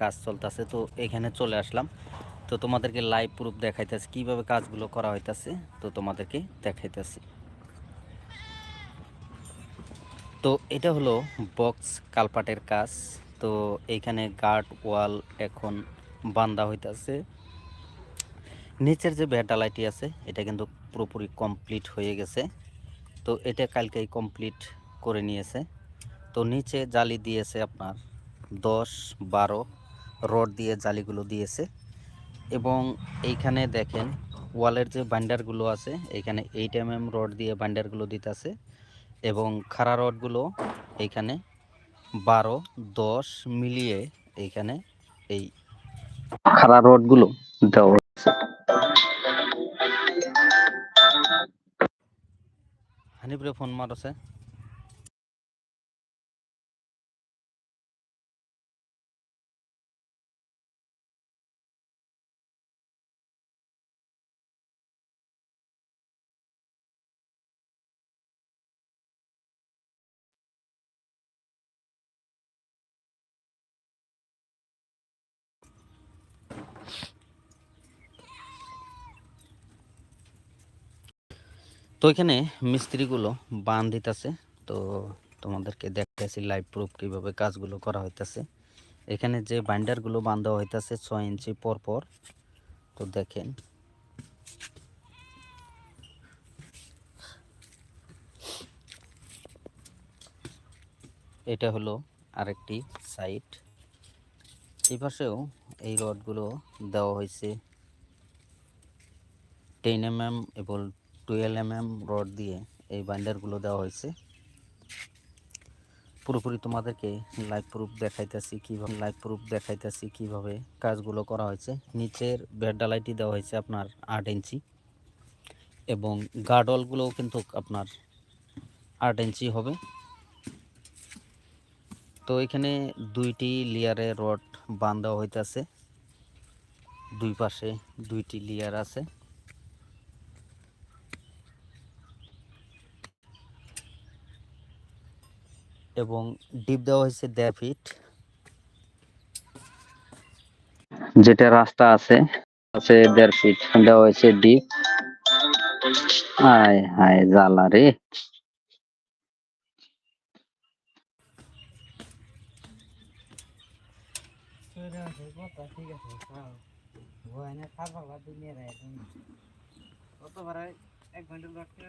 কাজ চলতেছে। তো এখানে চলে আসলাম। তো তোমাদেরকে লাইভ প্রুফ দেখাইতেছি, কীভাবে কাজগুলো করা হইতাছে। তো তোমাদেরকে দেখাইতেছি। তো এটা হলো বক্স কালপাটের কাজ। তো এইখানে গার্ড ওয়াল এখন বান্ধা হইতাছে। নিচের যে ব্যাটালাইটি আছে, এটা কিন্তু পুরোপুরি কমপ্লিট হয়ে গেছে। তো এটা কালকেই কমপ্লিট করে নিয়েছে। তো নিচে জালি দিয়েছে আপনার। দশ, বারো রড দিয়ে জালিগুলো দিয়েছে। এবং এইখানে দেখেন ওয়ালের যে বান্ডারগুলো আছে, এইখানে এইট এম এম রড দিয়ে বান্ডারগুলো দিতেছে। এবং খাড়া রডগুলো এইখানে বারো, দশ মিলিয়ে এইখানে এই খাড়া রডগুলো দেওয়া হানিপুরে ফোন মারছে তো এখানে মিস্ত্রিগুলো বান দিতেছে। তো তোমাদেরকে দেখতেছি লাইভ প্রুফ কীভাবে কাজগুলো করা হইতাছে। এখানে যে বাইন্ডারগুলো বান দেওয়া হইতাছে ছয় ইঞ্চি পর পর। তো দেখেন। এটা হলো আরেকটি সাইট এই পাশেও এই রডগুলো দেওয়া হয়েছে টেন এম এম এবং টুয়েলভ এম এম রড দিয়ে এই বাইন্ডারগুলো দেওয়া হয়েছে। পুরোপুরি তোমাদেরকে লাইভ প্রুফ দেখাইতেছি কীভাবে লাইভ প্রুফ দেখাইতেছি কীভাবে কাজগুলো করা হয়েছে। নিচের বেড ডালাইটি দেওয়া হয়েছে আপনার আট ইঞ্চি এবং গার্ডওয়ালগুলোও কিন্তু আপনার আট ইঞ্চি হবে। তো এখানে দুইটি লেয়ারে রড বান্ধা হইতাছে। দুই পাশে দুইটি লেয়ার আছে। এবং ডিপ দেওয়া হয়েছে দেড় ফিট যেটা রাস্তা আছে আছে দেড় ফিট দেওয়া হয়েছে ডিপ হায় হায় জ্বালা রে। কত বার এক ঘণ্টা লট করে